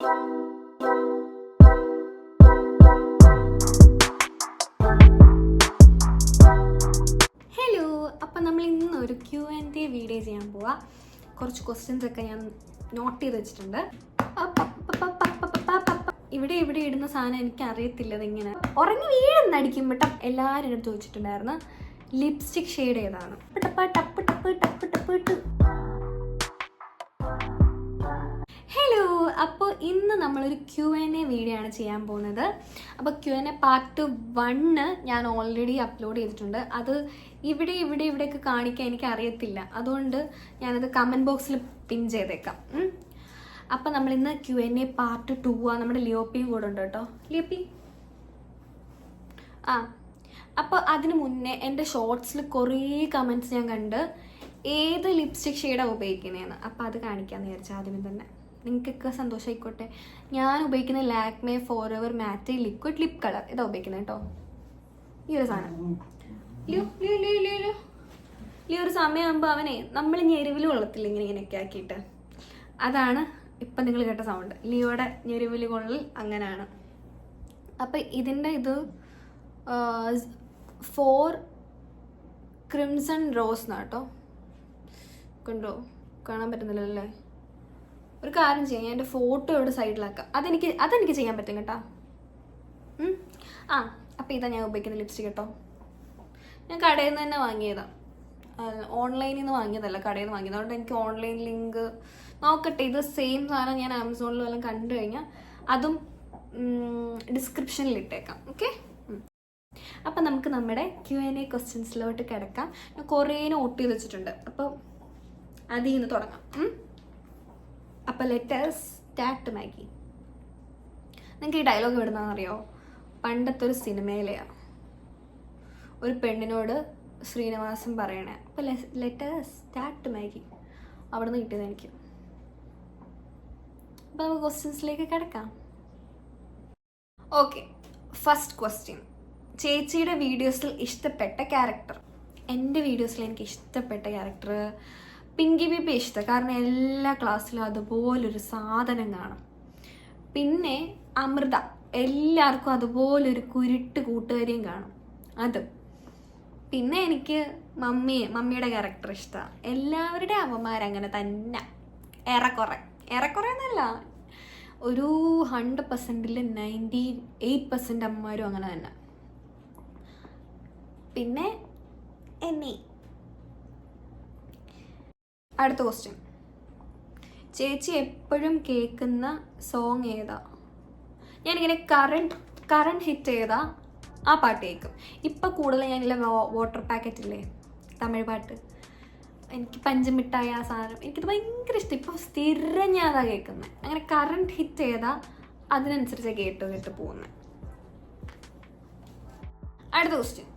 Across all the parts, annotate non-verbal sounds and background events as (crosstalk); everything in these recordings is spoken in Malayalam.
ഹലോ അപ്പം നമ്മൾ ഇന്ന് ഒരു ക്യു ആൻഡ് എ വീഡിയോ ചെയ്യാൻ പോവാ. കുറച്ച് ക്വസ്റ്റ്യൻസ് ഒക്കെ ഞാൻ നോട്ട് ചെയ്ത് വെച്ചിട്ടുണ്ട്. ഇവിടെ ഇവിടെ ഇടുന്ന സാധനം എനിക്ക് അറിയത്തില്ല അതിങ്ങനെ. ഉറങ്ങി വീഴുന്നടിക്കും ബട്ട് എല്ലാവരും എടുത്ത് ചോദിച്ചിട്ടുണ്ടായിരുന്നു. ലിപ്സ്റ്റിക് ഷെയ്ഡ് ഏതാണ്? ടപ്പ് ടപ്പ് ടപ്പ് ടപ്പ് ടപ്പ്. അപ്പോൾ ഇന്ന് നമ്മളൊരു ക്യു എൻ എ വീഡിയോ ആണ് ചെയ്യാൻ പോകുന്നത്. അപ്പോൾ Q N A part one ഞാൻ ഓൾറെഡി അപ്ലോഡ് ചെയ്തിട്ടുണ്ട്. അത് ഇവിടെ ഇവിടെ ഇവിടെയൊക്കെ കാണിക്കാൻ എനിക്ക് അറിയത്തില്ല അതുകൊണ്ട് ഞാനത് കമന്റ് ബോക്സിൽ പിൻ ചെയ്തേക്കാം. അപ്പോൾ നമ്മൾ ഇന്ന് Q N A part two ആ നമ്മുടെ ലിയോപ്പിയും കൂടെ ഉണ്ട് കേട്ടോ. ലിയോപ്പി? ആ. അപ്പോൾ അതിന് മുന്നേ എന്റെ ഷോർട്സിൽ കുറേ കമന്റ്സ് ഞാൻ കണ്ട് ഏത് ലിപ്സ്റ്റിക് ഷെയ്ഡാണ് ഉപയോഗിക്കുന്നതെന്ന് അപ്പോൾ അത് കാണിക്കാമെന്ന് വിചാരിച്ചു ആദ്യമേ തന്നെ. നിങ്ങൾക്കൊക്കെ സന്തോഷമായിക്കോട്ടെ ഞാൻ ഉപയോഗിക്കുന്ന Lakme forever matte liquid lip colour ഇതാ ഉപയോഗിക്കുന്നത് കേട്ടോ. ഈ ഒരു സാധനം. ഈ ഒരു സമയമാകുമ്പോൾ അവനെ നമ്മൾ ഞെരുവിൽ കൊള്ളത്തില്ല ഇങ്ങനെ ഇങ്ങനെയൊക്കെ ആക്കിയിട്ട്. അതാണ് ഇപ്പം നിങ്ങൾ കേട്ട സൗണ്ട് ലിയോയുടെ ഞെരുവിൽ കൊള്ളൽ അങ്ങനെയാണ്. അപ്പം ഇതിന്റെ ഇത് ഫോർ ക്രിംസൺ റോസ് എന്നാട്ടോ കണ്ടോ? കാണാൻ പറ്റുന്നില്ലല്ലേ ഒരു കാര്യം ചെയ്യാം ഞാൻ എന്റെ ഫോട്ടോ ഇവിടെ സൈഡിലാക്കാം അതെനിക്ക് അതെനിക്ക് ചെയ്യാൻ പറ്റും കേട്ടോ. ആ അപ്പം ഇതാ ഞാൻ ഉപയോഗിക്കുന്ന ലിപ്സ്റ്റിക് കേട്ടോ. ഞാൻ കടയിൽ നിന്ന് തന്നെ വാങ്ങിയതാണ് ഓൺലൈനിൽ നിന്ന് വാങ്ങിയതല്ല കടയിൽ നിന്ന് വാങ്ങിയത്. അതുകൊണ്ട് എനിക്ക് ഓൺലൈൻ ലിങ്ക് നോക്കട്ടെ. ഇത് സെയിം സാധനം ഞാൻ ആമസോണിലും എല്ലാം കണ്ടു കഴിഞ്ഞാൽ അതും ഡിസ്ക്രിപ്ഷനിൽ ഇട്ടേക്കാം. ഓക്കെ അപ്പം നമുക്ക് നമ്മുടെ ക്യു എൻ എ ക്വസ്റ്റ്യൻസിലോട്ട് കിടക്കാം. ഞാൻ കുറേ നോട്ട് ചെയ്ത് വെച്ചിട്ടുണ്ട്. അപ്പോൾ അതിൽ നിന്ന് തുടങ്ങാം? അപ്പോൾ ലെറ്റേഴ്സ് സ്റ്റാർട്ട് മാഗി നിങ്ങൾക്ക് ഈ ഡയലോഗ് എവിടുന്നാണെന്നറിയോ പണ്ടത്തെ ഒരു സിനിമയിലെയാണ് ഒരു പെണ്ണിനോട് ശ്രീനിവാസൻ പറയണേ അപ്പോൾ ലെറ്റേഴ്സ് സ്റ്റാർട്ട് മാഗി അവിടെ നിന്ന് കിട്ടിയത് എനിക്ക്. അപ്പോൾ നമുക്ക് ക്വസ്റ്റ്യൻസിലേക്ക് കിടക്കാം. ഓക്കെ ഫസ്റ്റ് ക്വസ്റ്റ്യൻ ചേച്ചിയുടെ വീഡിയോസിൽ ഇഷ്ടപ്പെട്ട ക്യാരക്ടർ എന്റെ വീഡിയോസിൽ എനിക്ക് ഇഷ്ടപ്പെട്ട ക്യാരക്ടർ പിങ്കി ബിബി ഇഷ്ടം. കാരണം എല്ലാ ക്ലാസ്സിലും അതുപോലൊരു സാധനം കാണും. പിന്നെ അമൃത. എല്ലാവർക്കും അതുപോലൊരു കുരുട്ട് കൂട്ടുകാരിയും കാണും. അതും. പിന്നെ എനിക്ക് മമ്മിയെ മമ്മിയുടെ ക്യാരക്ടർ ഇഷ്ടമാണ് എല്ലാവരുടെയും അമ്മമാരങ്ങനെ തന്നെ. ഏറെക്കുറെ. ഏറെക്കുറെ എന്നല്ല. ഒരു ഹൺഡ്രഡ് പെർസെന്റിൽ നയന്റി എയ്റ്റ് പെർസെന്റ് അമ്മമാരും അങ്ങനെ തന്നെ. പിന്നെ എന്നെ. അടുത്ത ക്വസ്റ്റ്യൻ ചേച്ചി എപ്പോഴും കേൾക്കുന്ന സോങ് ഏതാ? ഞാനിങ്ങനെ കറണ്ട് കറണ്ട് ഹിറ്റ് ചെയ്താ ആ പാട്ട് കേൾക്കും. ഇപ്പം കൂടുതൽ ഞാനില്ല വാട്ടർ പാക്കറ്റ് ഇല്ലേ? തമിഴ് പാട്ട്. എനിക്ക് പഞ്ചമിഠായി ആ സാധനം എനിക്കത് ഭയങ്കര ഇഷ്ടം. ഇപ്പോൾ സ്ഥിരം ഞാൻ അതാ കേൾക്കുന്നത് അങ്ങനെ കറണ്ട് ഹിറ്റ് ചെയ്താൽ അതിനനുസരിച്ച് കേട്ട് കേട്ട് പോകുന്നത് അടുത്ത ക്വസ്റ്റ്യൻ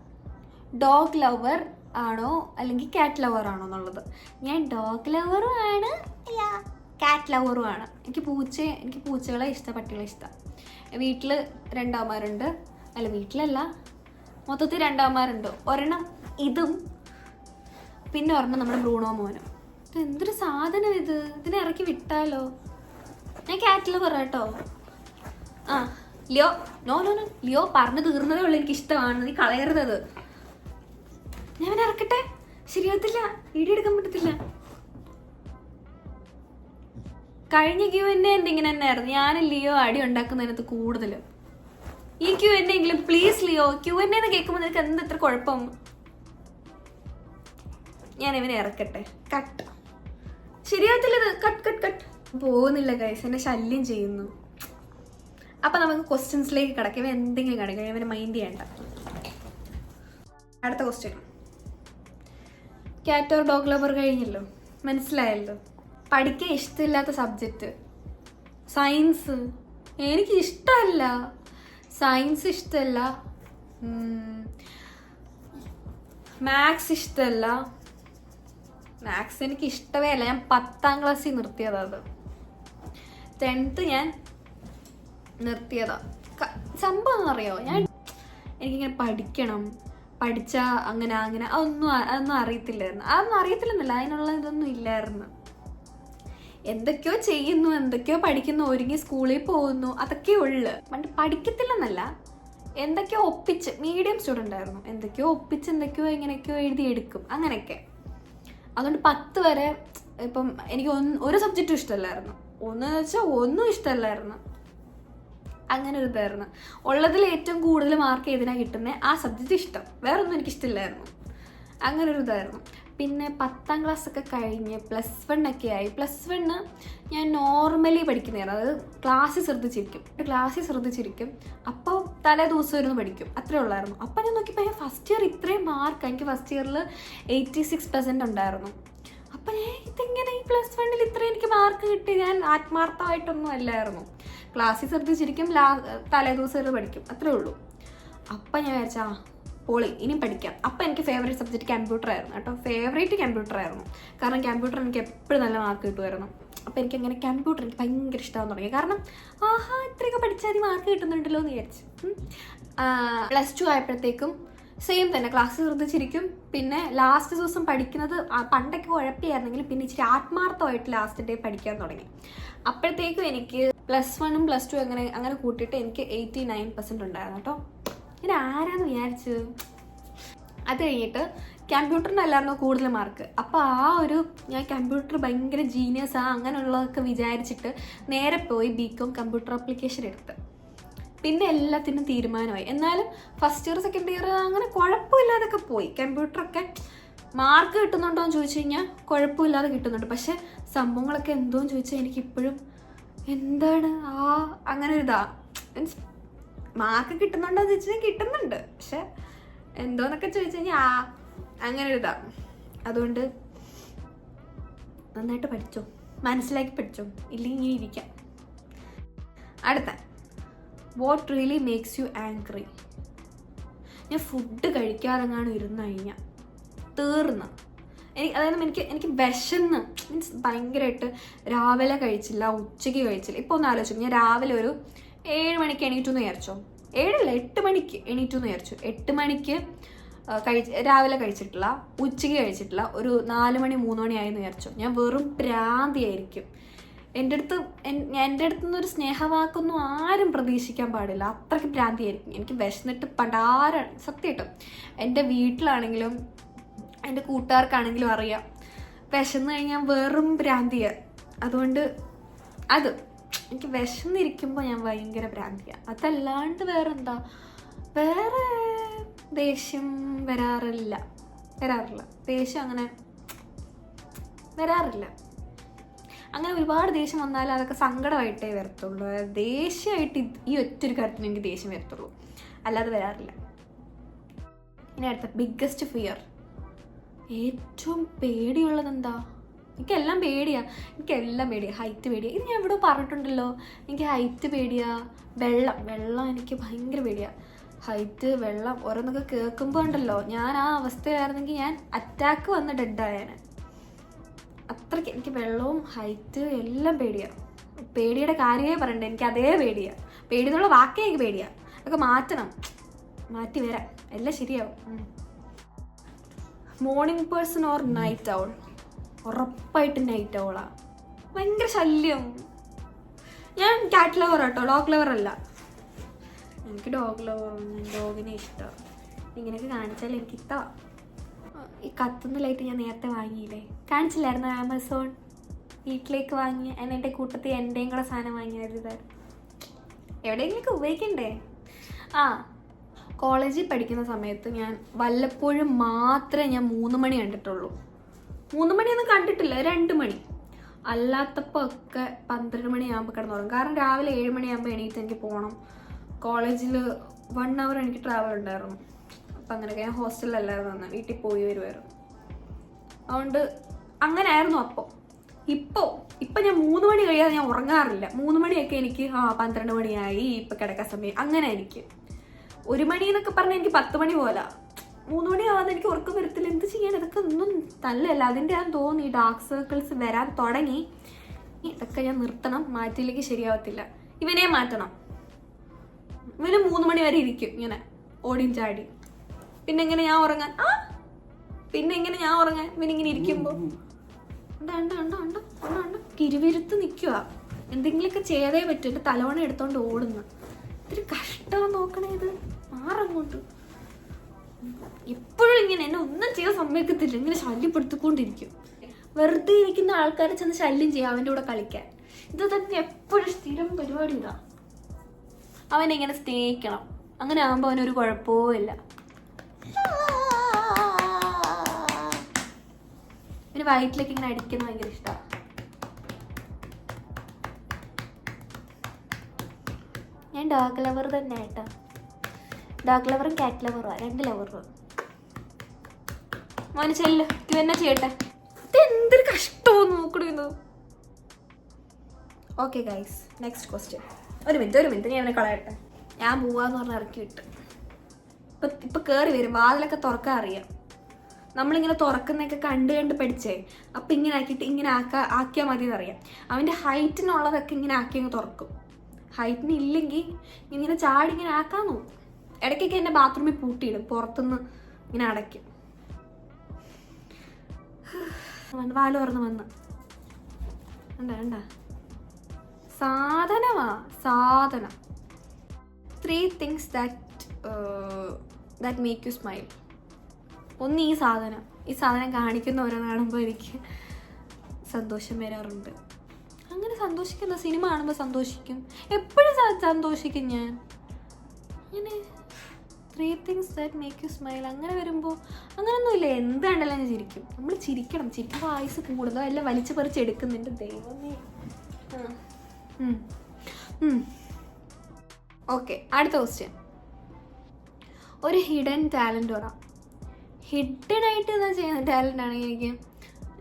ഡോഗ് ലവർ ആണോ അല്ലെങ്കിൽ കാറ്റ് ലവർ ആണോ എന്നുള്ളത്. ഞാൻ ഡോഗ് ലവറും ആണ്. അല്ല കാറ്റ് ലവറും ആണ്. എനിക്ക് പൂച്ച എനിക്ക് പൂച്ചകളെ ഇഷ്ടം പട്ടികളെ ഇഷ്ടം. വീട്ടിൽ രണ്ടാമാരുണ്ട്. അല്ല വീട്ടിലല്ല. മൊത്തത്തിൽ രണ്ടാമാരുണ്ട്. ഒരെണ്ണം ഇതും പിന്നെ ഒരെണ്ണം നമ്മുടെ ബ്രൂണോ മോനും. ഇത് എന്തൊരു സാധനം ഇത്? ഇതിനെ ഇറക്കി വിട്ടാലോ? ഞാൻ കാറ്റ് ലവർ കേട്ടോ ആ Leo. No no no. Leo പറഞ്ഞു തീർന്നതേ ഉള്ളൂ. എനിക്ക് ഇഷ്ടമാണ് നീ കളയരുതത് ഞാൻ ഇറക്കട്ടെ? ശരിയാവത്തില്ല. വീഡിയോ എടുക്കാൻ പറ്റത്തില്ല. കഴിഞ്ഞ ക്യൂ എന്നെ എന്തിങ്ങനെ തന്നെയായിരുന്നു ഞാൻ ലിയോ അടി ഉണ്ടാക്കുന്നതിനകത്ത് കൂടുതൽ ഈ ക്യൂ എന്നെ എങ്കിലും പ്ലീസ് ലിയോ ക്യൂ എന്നെ എന്ന് കേൾക്കുമ്പോൾ നിനക്ക് എന്ത് ഇത്ര കുഴപ്പം? ഞാൻ ഇവനെ ഇറക്കട്ടെ. കട്ട് ശരിയാകത്തില്ല ഇത്. കട്ട് കട്ട് കട്ട് പോകുന്നില്ല ഗൈസ് എന്നെ ശല്യം ചെയ്യുന്നു. അപ്പൊ നമുക്ക് ക്വസ്റ്റ്യൻസിലേക്ക് കിടക്കാം. ഇവ എന്തെങ്കിലും കിടക്കാം. ഇവനെ മൈൻഡ് ചെയ്യണ്ട. അടുത്ത ക്വസ്റ്റ്യൻ കാറ്റ് ഓർ ഡോഗ് ലവർ കഴിഞ്ഞല്ലോ. മനസ്സിലായല്ലോ. പഠിക്കാൻ ഇഷ്ടമില്ലാത്ത സബ്ജക്റ്റ് സയൻസ് എനിക്ക് ഇഷ്ടമല്ല. സയൻസ് ഇഷ്ടമല്ല. മാത്സ് ഇഷ്ടമല്ല. മാത്സ് എനിക്ക് ഇഷ്ടമേ അല്ല. ഞാൻ പത്താം ക്ലാസ്സിൽ നിർത്തിയതാ അത്. ടെൻത്ത് ഞാൻ നിർത്തിയതാ. സംഭവം അറിയോ ഞാൻ എനിക്കിങ്ങനെ പഠിക്കണം. പഠിച്ചാ അങ്ങനെ അങ്ങനെ അതൊന്നും അതൊന്നും അറിയത്തില്ലായിരുന്നു. അതൊന്നും അറിയത്തില്ലെന്നല്ല അതിനുള്ള ഇതൊന്നും ഇല്ലായിരുന്നു. എന്തൊക്കെയോ ചെയ്യുന്നു എന്തൊക്കെയോ പഠിക്കുന്നു ഒരുങ്ങി സ്കൂളിൽ പോകുന്നു അതൊക്കെ ഉള്ളു. പണ്ട് പഠിക്കത്തില്ലെന്നല്ല എന്തൊക്കെയോ ഒപ്പിച്ച് മീഡിയം സ്റ്റുഡന്റ് ആയിരുന്നു. എന്തൊക്കെയോ ഒപ്പിച്ച് എന്തൊക്കെയോ എങ്ങനെയൊക്കെയോ എഴുതി എടുക്കും അങ്ങനെയൊക്കെ. അതുകൊണ്ട് പത്ത് വരെ ഇപ്പം എനിക്ക് ഒന്ന് ഒരു സബ്ജക്റ്റും ഇഷ്ടമല്ലായിരുന്നു. ഒന്നെന്ന് വെച്ചാൽ ഒന്നും ഇഷ്ടമല്ലായിരുന്നു. അങ്ങനെ ഒരു ഇതായിരുന്നു ഉള്ളതിൽ ഏറ്റവും കൂടുതൽ മാർക്ക് ഏതിനാണ് കിട്ടുന്നത് ആ സബ്ജക്റ്റ് ഇഷ്ടം. വേറെ ഒന്നും എനിക്ക് ഇഷ്ടമില്ലായിരുന്നു അങ്ങനെ ഒരു ഇതായിരുന്നു. പിന്നെ പത്താം ക്ലാസ് ഒക്കെ കഴിഞ്ഞ് പ്ലസ് വൺ ഒക്കെ ആയി. പ്ലസ് വണ്ണ് ഞാൻ നോർമലി പഠിക്കുന്നതാണ്. അതായത് ക്ലാസ്സിൽ ശ്രദ്ധിച്ചിരിക്കും. ക്ലാസ്സിൽ ശ്രദ്ധിച്ചിരിക്കും. അപ്പോൾ തലേ ദിവസം ഇരുന്ന് പഠിക്കും. അത്രേ ഉള്ളായിരുന്നു. അപ്പം ഞാൻ നോക്കിയപ്പോൾ ഞാൻ ഫസ്റ്റ് ഇയർ ഇത്രയും മാർക്ക് എനിക്ക് ഫസ്റ്റ് ഇയറിൽ എയ്റ്റി സിക്സ് പെർസെന്റ് ഉണ്ടായിരുന്നു. അപ്പം ഞാൻ ഇതെങ്ങനെ ഈ പ്ലസ് വണ്ണിൽ ഇത്രയും എനിക്ക് മാർക്ക് കിട്ടി? ഞാൻ ആത്മാർത്ഥമായിട്ടൊന്നും അല്ലായിരുന്നു. ക്ലാസ്സിൽ ശ്രദ്ധിച്ചിരിക്കും ലാ തലേ ദിവസം ഇരുന്ന് പഠിക്കും. അത്രേ ഉള്ളൂ. അപ്പം ഞാൻ വിചാരിച്ചാ പോളി ഇനി പഠിക്കാം. അപ്പം എനിക്ക് ഫേവറേറ്റ് സബ്ജക്റ്റ് കമ്പ്യൂട്ടർ ആയിരുന്നു കേട്ടോ. ഫേവറേറ്റ് കമ്പ്യൂട്ടർ ആയിരുന്നു. കാരണം കമ്പ്യൂട്ടർ എനിക്ക് എപ്പോഴും നല്ല മാർക്ക് കിട്ടുമായിരുന്നു. അപ്പം എനിക്ക് അങ്ങനെ കമ്പ്യൂട്ടർ എനിക്ക് ഭയങ്കര ഇഷ്ടമാകാൻ തുടങ്ങി. കാരണം ആഹാ ഇത്രയൊക്കെ പഠിച്ചാൽ മാർക്ക് കിട്ടുന്നുണ്ടല്ലോ എന്ന് വിചാരിച്ചു. പ്ലസ് ടു ആയപ്പോഴത്തേക്കും സെയിം തന്നെ. ക്ലാസ് ശ്രദ്ധിച്ചിരിക്കും. പിന്നെ ലാസ്റ്റ് ദിവസം പഠിക്കുന്നത് പണ്ടൊക്കെ കുഴപ്പമായിരുന്നെങ്കിൽ പിന്നെ ഇച്ചിരി ആത്മാർത്ഥമായിട്ട് ലാസ്റ്റ് ഡേ പഠിക്കാൻ തുടങ്ങി. അപ്പോഴത്തേക്കും എനിക്ക് പ്ലസ് വണ്ണും പ്ലസ് ടു അങ്ങനെ അങ്ങനെ കൂട്ടിയിട്ട് എനിക്ക് എയ്റ്റി നയൻ പെർസെന്റ് ഉണ്ടായിരുന്നു കേട്ടോ. ഇത് ആരാന്ന് വിചാരിച്ചു? അത് കഴിഞ്ഞിട്ട് കമ്പ്യൂട്ടറിനല്ലായിരുന്നു കൂടുതൽ മാർക്ക് അപ്പോൾ ആ ഒരു ഞാൻ കമ്പ്യൂട്ടർ ഭയങ്കര ജീനിയസ് ആ അങ്ങനെയുള്ളതൊക്കെ വിചാരിച്ചിട്ട് നേരെ പോയി ബി കോം കമ്പ്യൂട്ടർ ആപ്ലിക്കേഷൻ എടുത്ത്. പിന്നെ എല്ലാത്തിനും തീരുമാനമായി. എന്നാലും ഫസ്റ്റ് ഇയർ സെക്കൻഡ് ഇയർ അങ്ങനെ കുഴപ്പമില്ലാതൊക്കെ പോയി. കമ്പ്യൂട്ടറൊക്കെ മാർക്ക് കിട്ടുന്നുണ്ടോ എന്ന് ചോദിച്ചു കഴിഞ്ഞാൽ കുഴപ്പമില്ലാതെ കിട്ടുന്നുണ്ട്. പക്ഷേ സംഭവങ്ങളൊക്കെ എന്തോന്ന് ചോദിച്ചാൽ എനിക്കിപ്പോഴും എന്താണ് ആ അങ്ങനെ ഒരു ഇതാ. മീൻസ് മാർക്ക് കിട്ടുന്നുണ്ടോ എന്ന് ചോദിച്ചാൽ കിട്ടുന്നുണ്ട്. പക്ഷെ എന്തോന്നൊക്കെ ചോദിച്ചു കഴിഞ്ഞാൽ ആ അങ്ങനെ ഒരു ഇതാ. അതുകൊണ്ട് നന്നായിട്ട് പഠിച്ചോ. മനസ്സിലാക്കി പഠിച്ചോ. ഇല്ലെങ്കിൽ ഇരിക്കാം. അടുത്ത. What really makes you angry ഞാൻ ഫുഡ് കഴിക്കാതെങ്ങാനും ഇരുന്ന് കഴിഞ്ഞാൽ തീർന്ന്. എനിക്ക് അതായത് എനിക്ക് എനിക്ക് വിശന്ന് മീൻസ് ഭയങ്കരമായിട്ട് രാവിലെ കഴിച്ചില്ല ഉച്ചയ്ക്ക് കഴിച്ചില്ല. ഇപ്പോൾ ഒന്ന് ആലോചിച്ചു ഞാൻ രാവിലെ ഒരു ഏഴ് മണിക്ക് എണീറ്റു എന്ന് വിചാരിച്ചോ? ഏഴല്ല എട്ട് മണിക്ക് എണീറ്റു എന്ന് വിചാരിച്ചു? എട്ട് മണിക്ക് കഴിച്ച് രാവിലെ കഴിച്ചിട്ടില്ല ഉച്ചയ്ക്ക് കഴിച്ചിട്ടില്ല ഒരു നാല് മണി മൂന്ന് മണി ആയെന്ന് വിചാരിച്ചു? ഞാൻ വെറും പ്രാന്തിയായിരിക്കും എന്റെ അടുത്ത് എന്റെ അടുത്തു നിന്ന് ഒരു സ്നേഹവാക്കൊന്നും ആരും പ്രതീക്ഷിക്കാൻ പാടില്ല. അത്രയ്ക്ക് ഭ്രാന്തിയായിരിക്കും. എനിക്ക് വിശന്നിട്ട് പണ്ടാരാണ് സത്യമായിട്ടും എന്റെ വീട്ടിലാണെങ്കിലും എന്റെ കൂട്ടുകാർക്കാണെങ്കിലും അറിയാം. വിശന്ന് കഴിഞ്ഞാൽ വെറും ഭ്രാന്തിയ. അതുകൊണ്ട് അത് എനിക്ക് വിശന്നിരിക്കുമ്പോൾ ഞാൻ ഭയങ്കര ഭ്രാന്തിയ. അതല്ലാണ്ട് വേറെന്താ? വേറെ ദേഷ്യം വരാറില്ല. വരാറില്ല. ദേഷ്യം അങ്ങനെ വരാറില്ല. അങ്ങനെ ഒരുപാട് ദേഷ്യം വന്നാൽ അതൊക്കെ സങ്കടമായിട്ടേ വരത്തുള്ളൂ. ദേഷ്യമായിട്ട് ഈ ഒറ്റൊരു കാര്യത്തിന് എനിക്ക് ദേഷ്യം വരത്തുള്ളൂ. അല്ലാതെ വരാറില്ല. ഇനി അടുത്ത ബിഗ്ഗസ്റ്റ് ഫിയർ ഏറ്റവും പേടിയുള്ളത് എന്താ? എനിക്കെല്ലാം പേടിയാ. എനിക്കെല്ലാം പേടിയാ. ഹൈറ്റ് പേടിയാ. ഇത് ഞാൻ ഇവിടെ പറഞ്ഞിട്ടുണ്ടല്ലോ. എനിക്ക് ഹൈറ്റ് പേടിയാ. വെള്ളം. വെള്ളം എനിക്ക് ഭയങ്കര പേടിയാ. ഹൈറ്റ് വെള്ളം ഓരോന്നൊക്കെ കേൾക്കുമ്പോൾ ഉണ്ടല്ലോ. ഞാൻ ആ അവസ്ഥയിലായിരുന്നെങ്കിൽ ഞാൻ അറ്റാക്ക് വന്ന് ഡെഡായേനെ അത്രയ്ക്ക് എനിക്ക് വെള്ളവും ഹൈറ്റ് എല്ലാം പേടിയാണ് പേടിയുടെ കാര്യമേ പറയണ്ട. എനിക്ക് അതേ പേടിയാണ് പേടി എന്നുള്ള വാക്കേ എനിക്ക് പേടിയാണ് അതൊക്കെ മാറ്റണം. മാറ്റി വരാം. എല്ലാം ശരിയാവും. Morning person or night owl ഉറപ്പായിട്ട് നൈറ്റ് ഔളാ ഭയങ്കര ശല്യം. ഞാൻ കാറ്റ് ലവർ കേട്ടോ ഡോഗ് ലവർ അല്ല. എനിക്ക് ഡോഗ് ലവർ ഡോഗിനെ ഇഷ്ടമാണ് ഇങ്ങനെയൊക്കെ കാണിച്ചാൽ എനിക്ക് ഇഷ്ടമാണ് ഈ കത്തുന്ന ലൈറ്റ് ഞാൻ നേരത്തെ വാങ്ങിയില്ലേ? കാണിച്ചില്ലായിരുന്നു ആമസോൺ? വീട്ടിലേക്ക് വാങ്ങി എന്റെ കൂട്ടത്തിൽ എന്റെയും കൂടെ സാധനം വാങ്ങിയത് എവിടെയെങ്കിലൊക്കെ ഉപയോഗിക്കണ്ടേ? ആ കോളേജിൽ പഠിക്കുന്ന സമയത്ത് ഞാൻ വല്ലപ്പോഴും മാത്രമേ ഞാൻ മൂന്ന് മണി കണ്ടിട്ടുള്ളൂ. മൂന്ന് മണിയൊന്നും കണ്ടിട്ടില്ല രണ്ട് മണി. അല്ലാത്തപ്പോൾ ഒക്കെ പന്ത്രണ്ട് മണിയാകുമ്പോൾ കിടന്നുറങ്ങും. കാരണം രാവിലെ ഏഴ് മണിയാകുമ്പോൾ എണീറ്റ് എനിക്ക് പോകണം. കോളേജിൽ വൺ അവർ എനിക്ക് ട്രാവൽ ഉണ്ടായിരുന്നു. അപ്പം അങ്ങനെയൊക്കെ ഞാൻ ഹോസ്റ്റലിലല്ലായിരുന്നു വന്നത് വീട്ടിൽ പോയി വരുമായിരുന്നു അതുകൊണ്ട് അങ്ങനെ ആയിരുന്നു അപ്പോൾ ഇപ്പോൾ ഇപ്പം ഞാൻ മൂന്ന് മണി കഴിയാതെ ഞാൻ ഉറങ്ങാറില്ല. മൂന്ന് മണിയൊക്കെ എനിക്ക് ആ പന്ത്രണ്ട് മണിയായി ഇപ്പം കിടക്കാൻ സമയം. അങ്ങനെ എനിക്ക്. ഒരു മണി എന്നൊക്കെ പറഞ്ഞാൽ എനിക്ക് പത്ത് മണി പോലെ. മൂന്ന് മണിയാവാതെ എനിക്ക് ഉറക്കം വരത്തില്ല. എന്ത് ചെയ്യാൻ ഇതൊക്കെ ഒന്നും നല്ലല്ല അതിന്റെ ഞാൻ തോന്നി ഡാർക്ക് സർക്കിൾസ് വരാൻ തുടങ്ങി. ഇതൊക്കെ ഞാൻ നിർത്തണം. മാറ്റിയില്ലെങ്കിൽ ശരിയാവത്തില്ല. ഇവനെ മാറ്റണം. ഇവന് മൂന്ന് മണി വരെ ഇരിക്കും ഇങ്ങനെ. ഓടിയും ചാടി പിന്നെ എങ്ങനെ ഞാൻ ഉറങ്ങാൻ? ആ? പിന്നെ എങ്ങനെ ഞാൻ ഉറങ്ങാൻ? പിന്നെ ഇരിക്കുമ്പോൾ ഇരിക്കുമ്പോ കിരുവിരുത്ത് നിൽക്കുക എന്തെങ്കിലുമൊക്കെ ചെയ്തേ പറ്റും. എന്റെ തലവണ എടുത്തോണ്ട് ഓടുന്നു. ഇത്തിരി കഷ്ടം നോക്കണേ ഇത്. മാറങ്ങോട്ട്. എപ്പോഴും ഇങ്ങനെ എന്നെ ഒന്നും ചെയ്യാൻ സമ്മതിക്കത്തില്ല. ഇങ്ങനെ ശല്യപ്പെടുത്തിക്കൊണ്ടിരിക്കും. വെറുതെ ഇരിക്കുന്ന ആൾക്കാരെ ചെന്ന് ശല്യം ചെയ്യാം. അവന്റെ കൂടെ കളിക്കാൻ. ഇത് തന്നെ എപ്പോഴും സ്ഥിരം പരിപാടി ഇതാ. അവനെങ്ങനെ സ്നേഹിക്കണം. അങ്ങനെ ആകുമ്പോൾ അവനൊരു കുഴപ്പവും ഇല്ല. പിന്നെ വയറ്റിലേക്ക് ഇങ്ങനെ അടിക്കുന്നത് ഭയങ്കര ഇഷ്ടമാണ് ഞാൻ ഡോഗ് ലവർ തന്നെ കേട്ടോ ഡോഗ് ലവറും കാറ്റ് ലവറും രണ്ട് ലവറും മോനെ ചെല്ല് ഇത് തന്നെ ചെയ്യട്ടെ? ഇത് എന്തൊരു കഷ്ടമോ നോക്കണു ഓക്കെ ഗൈസ് നെക്സ്റ്റ് ക്വസ്റ്റ്യൻ ഒരു മിനിറ്റ് ഒരു മിനിറ്റ് ഞാൻ അവനെ കളയട്ടെ. ഞാൻ പോവാന്ന് പറഞ്ഞ് ഇറക്കി വിട്ട് ഇപ്പൊ ഇപ്പൊ കയറി വരും. വാതിലൊക്കെ തുറക്കാൻ അറിയാം. നമ്മളിങ്ങനെ തുറക്കുന്നതൊക്കെ കണ്ട് കണ്ട് പഠിച്ചേ. അപ്പം ഇങ്ങനെ ആക്കിയിട്ട് ഇങ്ങനെ ആക്കാ ആക്കിയാൽ മതി എന്നറിയാം. അവന്റെ ഹൈറ്റിനുള്ളതൊക്കെ ഇങ്ങനെ ആക്കി അങ്ങ് തുറക്കും. ഹൈറ്റിന് ഇല്ലെങ്കിൽ ഇങ്ങനെ ചാടി ഇങ്ങനെ ആക്കാൻ നോക്കും. ഇടയ്ക്കൊക്കെ എന്റെ ബാത്റൂമിൽ പൂട്ടിയിടും പുറത്തുനിന്ന് ഇങ്ങനെ അടയ്ക്കും. (sighs) വന്ന് വാൽ തുറന്ന് വന്ന്. വേണ്ട വേണ്ട സാധനമാ സാധനം. Three things that that make you smile ഒന്ന് ഈ സാധനം. ഈ സാധനം കാണിക്കുന്ന ഓരോ കാണുമ്പോൾ എനിക്ക് സന്തോഷം വരാറുണ്ട്. അങ്ങനെ സന്തോഷിക്കുന്ന സിനിമ കാണുമ്പോൾ സന്തോഷിക്കും. എപ്പോഴും സന്തോഷിക്കും ഞാൻ. അങ്ങനെ three things that make you smile അങ്ങനെ വരുമ്പോൾ അങ്ങനെയൊന്നുമില്ല എന്താണ്ടല്ലോ ഞാൻ ചിരിക്കും. നമ്മൾ ചിരിക്കണം. ചിരിക്കുമ്പോൾ ആയുസ് കൂടുതലോ എല്ലാം വലിച്ചു പറിച്ചെടുക്കുന്നുണ്ട് ദൈവമേ. ഓക്കെ അടുത്ത ക്വസ്റ്റ്യൻ ഒരു ഹിഡൻ ടാലന്റ് പറ ഹിഡൻ ആയിട്ട് എന്താ ചെയ്യുന്ന ടാലന്റ് ആണെങ്കിൽ എനിക്ക്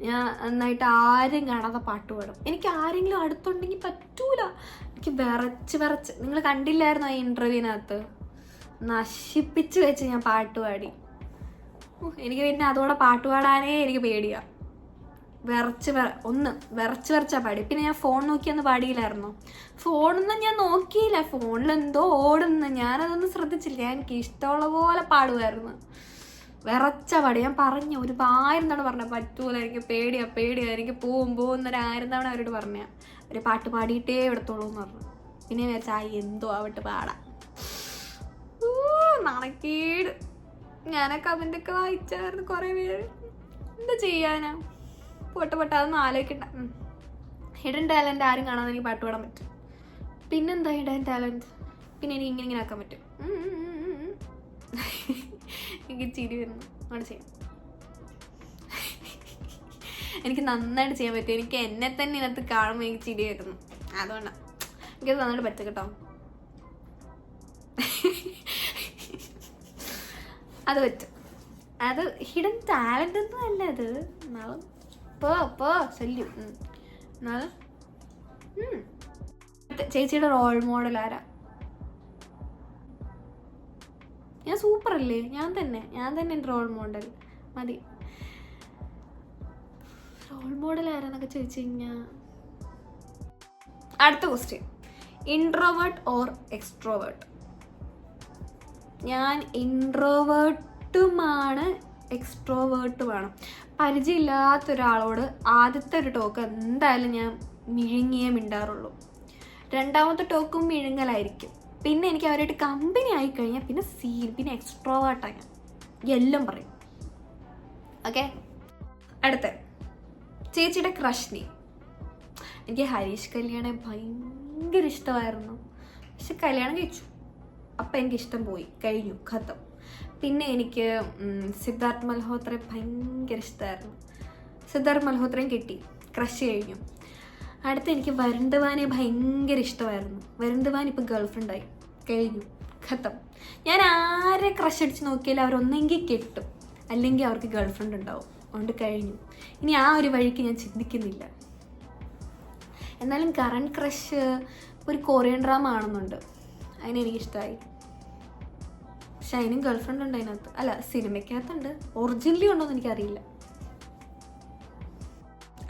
ഞാൻ നന്നായിട്ട് ആരും കാണാതെ പാട്ട് പാടും. എനിക്ക് ആരെങ്കിലും അടുത്തുണ്ടെങ്കിൽ പറ്റൂല. എനിക്ക് വിറച്ച് വിറച്ച്. നിങ്ങൾ കണ്ടില്ലായിരുന്നു ആ ഇന്റർവ്യൂവിനകത്ത് നശിപ്പിച്ച് വെച്ച് ഞാൻ പാട്ട് പാടി. എനിക്ക് പിന്നെ അതോടെ പാട്ട് പാടാനേ എനിക്ക് പേടിയാ. വിറച്ച് വിറ ഒന്ന് വിറച്ച് വിറച്ചാ പാടി. പിന്നെ ഞാൻ ഫോൺ നോക്കിയൊന്ന് പാടിയില്ലായിരുന്നു? ഫോണൊന്നും ഞാൻ നോക്കിയില്ല. ഫോണിൽ എന്തോ ഓടുന്നു. ഞാനതൊന്നും ശ്രദ്ധിച്ചില്ല. എനിക്ക് ഇഷ്ടമുള്ള പോലെ പാടുമായിരുന്നു. വിറച്ച പാടി ഞാൻ പറഞ്ഞു ഒരു ആയിരം തവണ പറഞ്ഞ പറ്റൂല എനിക്ക് പേടിയാ പേടിയാ എനിക്ക് പോവും പോവും എന്നൊരു ആയിരം തവണ അവരോട് പറഞ്ഞ. ഒരു പാട്ട് പാടിയിട്ടേ എടുത്തോളൂ എന്ന് പറഞ്ഞു. പിന്നെ വിചാരിച്ചു എന്തോ ആവട്ടെ പാടാം. ഓ നാണക്കേട്. ഞാനൊക്കെ കമന്റ് ഒക്കെ വായിച്ചായിരുന്നു കുറേ പേര്. എന്താ ചെയ്യാനാ? പൊട്ട പൊട്ട അതൊന്നും ആലോചിക്കണ്ട. ഹിഡൻ ടാലന്റ് ആരും കാണാതെ എനിക്ക് പാട്ട് പാടാൻ പറ്റും. പിന്നെന്താ ഹിഡൻ ടാലന്റ് പിന്നെ എനിക്ക് ഇങ്ങനെ ഇങ്ങനെ ആക്കാൻ പറ്റും. എനിക്ക് ചിരി വരുന്നു. അവിടെ ചെയ്യാം. എനിക്ക് നന്നായിട്ട് ചെയ്യാൻ പറ്റും. എനിക്ക് എന്നെ തന്നെ ഇതിനകത്ത് കാണുമ്പോൾ എനിക്ക് ചിരി വരുന്നു. അതുകൊണ്ടാണ് എനിക്കത് നന്നായിട്ട് പറ്റും കേട്ടോ. അത് പറ്റും. അത് ഹിഡൻ ടാലന്റ് ഒന്നും അല്ല അത്. എന്നാലും പോ പോ ശല്യം. എന്നാലും. ചേച്ചിയുടെ റോൾ മോഡൽ ആരാ? ഞാൻ സൂപ്പർ അല്ലേ ഞാൻ തന്നെ. ഞാൻ തന്നെ എന്റെ റോൾ മോഡൽ മതി. റോൾ മോഡൽ ആരാന്നൊക്കെ ചോദിച്ചു കഴിഞ്ഞാൽ അടുത്ത ക്വസ്റ്റ്യൻ ഇൻട്രോവേർട്ട് ഓർ എക്സ്ട്രോവേർട്ട് ഞാൻ ഇൻട്രോവേർട്ടുമാണ് എക്സ്ട്രോവേർട്ടുമാണ് പരിചയമില്ലാത്ത ഒരാളോട് ആദ്യത്തെ ഒരു ടോക്ക് എന്തായാലും ഞാൻ മിഴുങ്ങിയേ മിണ്ടാറുള്ളൂ. രണ്ടാമത്തെ ടോക്കും മിഴുങ്ങലായിരിക്കും. പിന്നെ എനിക്ക് അവരായിട്ട് കമ്പനി ആയി കഴിഞ്ഞാൽ പിന്നെ സീൻ പിന്നെ എക്സ്ട്രോവേർട്ടാണ് ഞാൻ എല്ലാം പറയും. ഓക്കെ അടുത്ത. ചേച്ചിയുടെ ക്രഷ്നി എനിക്ക് ഹരീഷ് കല്യാണെ ഭയങ്കര ഇഷ്ടമായിരുന്നു. പക്ഷെ കല്യാണം കഴിച്ചു. അപ്പം എനിക്ക് ഇഷ്ടം പോയി. കഴിഞ്ഞു. ഖത്തം. പിന്നെ എനിക്ക് സിദ്ധാർത്ഥ് മൽഹോത്രയെ ഭയങ്കര ഇഷ്ടമായിരുന്നു. സിദ്ധാർത്ഥ് മൽഹോത്രയും കിട്ടി. ക്രഷ് കഴിഞ്ഞു. അടുത്ത് എനിക്ക് വരണ്ടുവാനെ ഭയങ്കര ഇഷ്ടമായിരുന്നു. വരണ്ടുവാൻ ഇപ്പം ഗേൾഫ്രണ്ടായി. കഴിഞ്ഞു. ഖത്തം ഞാൻ ആരെ ക്രഷ് അടിച്ച് നോക്കിയാലും അവരൊന്നെങ്കിൽ കെട്ടും. അല്ലെങ്കിൽ അവർക്ക് ഗേൾഫ്രണ്ട് ഉണ്ടാവും. അതുകൊണ്ട് കഴിഞ്ഞു. ഇനി ആ ഒരു വഴിക്ക് ഞാൻ ചിന്തിക്കുന്നില്ല. എന്നാലും കറണ്ട് ക്രഷ് ഒരു കൊറിയൻ ഡ്രാമ ആണെന്നുണ്ട്. അതിനെനിക്കിഷ്ടമായി പക്ഷെ അതിനും ഗേൾഫ്രണ്ട് ഉണ്ട് അതിനകത്ത്. അല്ല സിനിമയ്ക്കകത്തുണ്ട്. ഒറിജിനലി ഉണ്ടോ എന്ന് എനിക്കറിയില്ല.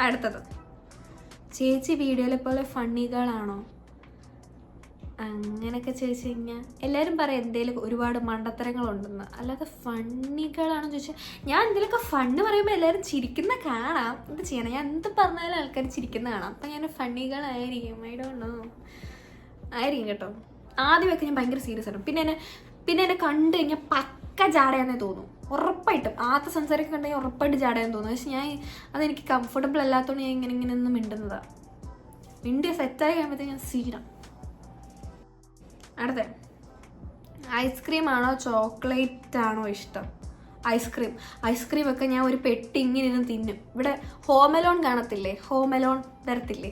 അടുത്തത്. ചേച്ചി വീഡിയോയിലെ പോലെ ഫണ്ണി ഗേളാണോ അങ്ങനെയൊക്കെ ചോദിച്ചു കഴിഞ്ഞാൽ എല്ലാവരും പറയും എന്തെങ്കിലും ഒരുപാട് മണ്ടത്തരങ്ങളുണ്ടെന്ന്. അല്ലാതെ ഫണ്ണികളാണെന്ന് ചോദിച്ചാൽ ഞാൻ എന്തെങ്കിലുമൊക്കെ ഫണ്ണ് പറയുമ്പോൾ എല്ലാവരും ചിരിക്കുന്ന കാണാം. എന്ത് ചെയ്യണം ഞാൻ എന്ത് പറഞ്ഞാലും ആൾക്കാർ ചിരിക്കുന്ന കാണാം. അപ്പം ഞാൻ ഫണ്ണികളായിരിക്കും ഐ ഡോണ്ട് നോ ആയിരിക്കും കേട്ടോ. ആദ്യമൊക്കെ ഞാൻ ഭയങ്കര സീരിയസ് ആണ് പിന്നെ എന്നെ പിന്നെ എന്നെ കണ്ടു കഴിഞ്ഞാൽ പക്ക ജാടയാന്നേ തോന്നും. ഉറപ്പായിട്ടും. ആദ്യത്തെ സംസാരമൊക്കെ ഉറപ്പായിട്ട് ചാടാൻ തോന്നുന്നു പക്ഷെ ഞാൻ അതെനിക്ക് കംഫർട്ടബിൾ അല്ലാത്തതുകൊണ്ട് ഞാൻ ഇങ്ങനെ ഇങ്ങനെ ഒന്നും മിണ്ടുന്നതാണ് മിണ്ടിയ സെറ്റായി കഴിയുമ്പോഴത്തേക്ക് ഞാൻ സീനാണ് അടുത്ത. ഐസ്ക്രീം ആണോ ചോക്ലേറ്റ് ആണോ ഇഷ്ടം? ഐസ്ക്രീം. ഐസ്ക്രീം ഒക്കെ ഞാൻ ഒരു പെട്ടി ഇങ്ങനെ ഇരുന്ന് തിന്നും. ഇവിടെ ഹോമലോൺ കാണത്തില്ലേ? ഹോമലോൺ തരത്തില്ലേ?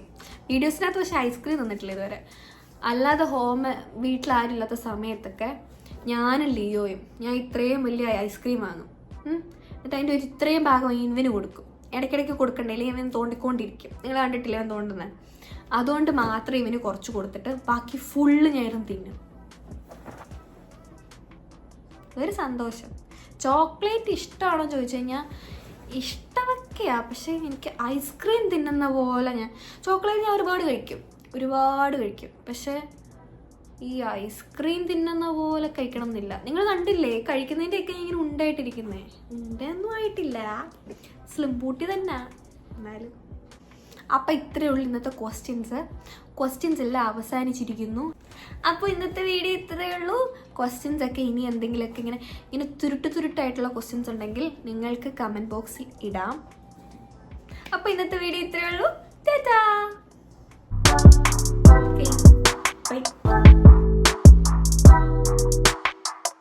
വീഡിയോസിനകത്ത് പക്ഷേ ഐസ്ക്രീം തന്നിട്ടില്ല ഇതുവരെ. അല്ലാതെ ഹോമ വീട്ടിൽ ആരും ഇല്ലാത്ത സമയത്തൊക്കെ ഞാനും ലിയോയും ഞാൻ ഇത്രയും വലിയ ഐസ്ക്രീം വാങ്ങും. എന്നിട്ട് അതിന്റെ ഒരു ഇത്രയും ഭാഗം ഇവന് കൊടുക്കും. ഇടയ്ക്കിടയ്ക്ക് കൊടുക്കണ്ടേ? ഇവൻ തോണ്ടിക്കൊണ്ടിരിക്കും. നിങ്ങൾ കണ്ടിട്ടില്ല ഇവൻ തോണ്ടുന്നത് അതുകൊണ്ട് മാത്രം ഇവന് കുറച്ച് കൊടുത്തിട്ട് ബാക്കി ഫുള്ള് ഞാനും തിന്നും. ഒരു സന്തോഷം. ചോക്ലേറ്റ് ഇഷ്ടമാണോ ചോദിച്ചു കഴിഞ്ഞാൽ ഇഷ്ടമൊക്കെയാ. പക്ഷേ എനിക്ക് ഐസ്ക്രീം തിന്നുന്ന പോലെ ഞാൻ ചോക്ലേറ്റ് ഞാൻ ഒരുപാട് കഴിക്കും. ഒരുപാട് കഴിക്കും. പക്ഷേ ഈ ഐസ്ക്രീം തിന്നുന്ന പോലെ കഴിക്കണം എന്നില്ല നിങ്ങൾ കണ്ടില്ലേ? കഴിക്കുന്നതിന്റെയൊക്കെ ഇങ്ങനെ ഉണ്ടായിട്ടിരിക്കുന്നേ. ഉണ്ടെന്നും ആയിട്ടില്ല. സ്ലിം ബൂട്ടി തന്നെ. എന്നാലും അപ്പോൾ ഇത്രയേ ഉള്ളൂ ഇന്നത്തെ ക്വസ്റ്റ്യൻസ് ക്വസ്റ്റ്യൻസ് എല്ലാം അവസാനിച്ചിരിക്കുന്നു. അപ്പോൾ ഇന്നത്തെ വീഡിയോ ഇത്രയേ ഉള്ളൂ. ക്വസ്റ്റ്യൻസ് ഒക്കെ ഇനി എന്തെങ്കിലുമൊക്കെ ഇങ്ങനെ ഇങ്ങനെ തുരുട്ട് തുരുട്ടായിട്ടുള്ള ക്വസ്റ്റ്യൻസ് ഉണ്ടെങ്കിൽ നിങ്ങൾക്ക് കമന്റ് ബോക്സിൽ ഇടാം. അപ്പോൾ ഇന്നത്തെ വീഡിയോ ഇത്രയേ ഉള്ളൂ. Tata bye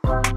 Bye.